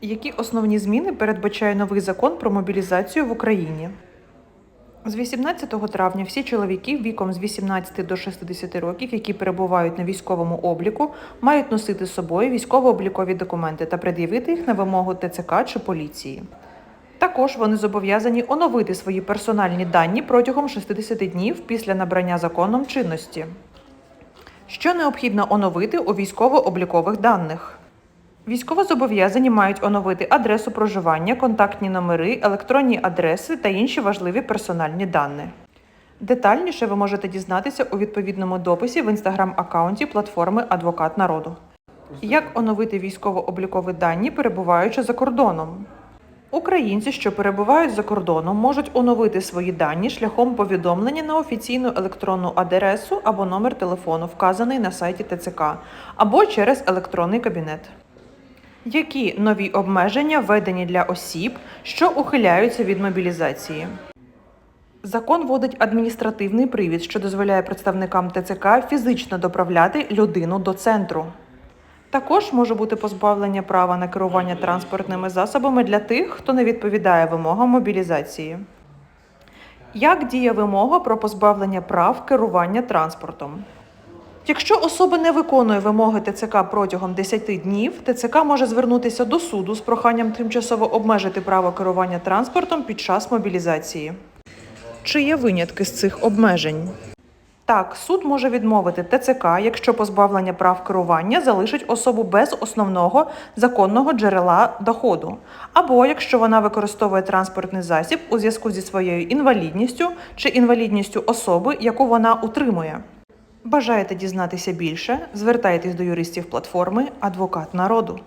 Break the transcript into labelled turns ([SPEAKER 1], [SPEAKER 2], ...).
[SPEAKER 1] Які основні зміни передбачає новий закон про мобілізацію в Україні? З 18 травня всі чоловіки віком з 18 до 60 років, які перебувають на військовому обліку, мають носити з собою військово-облікові документи та пред'явити їх на вимогу ТЦК чи поліції. Також вони зобов'язані оновити свої персональні дані протягом 60 днів після набрання законом чинності. Що необхідно оновити у військово-облікових даних? Військовозобов'язані мають оновити адресу проживання, контактні номери, електронні адреси та інші важливі персональні дані. Детальніше ви можете дізнатися у відповідному дописі в інстаграм-аккаунті платформи Адвокат народу. Як оновити військово-облікові дані, перебуваючи за кордоном? Українці, що перебувають за кордоном, можуть оновити свої дані шляхом повідомлення на офіційну електронну адресу або номер телефону, вказаний на сайті ТЦК, або через електронний кабінет. Які нові обмеження введені для осіб, що ухиляються від мобілізації? Закон вводить адміністративний привід, що дозволяє представникам ТЦК фізично доправляти людину до центру. Також може бути позбавлення права на керування транспортними засобами для тих, хто не відповідає вимогам мобілізації. Як діє вимога про позбавлення прав керування транспортом? Якщо особа не виконує вимоги ТЦК протягом 10 днів, ТЦК може звернутися до суду з проханням тимчасово обмежити право керування транспортом під час мобілізації. Чи є винятки з цих обмежень? Так, суд може відмовити ТЦК, якщо позбавлення прав керування залишить особу без основного законного джерела доходу, або якщо вона використовує транспортний засіб у зв'язку зі своєю інвалідністю чи інвалідністю особи, яку вона утримує. Бажаєте дізнатися більше? Звертайтесь до юристів платформи Адвокат народу.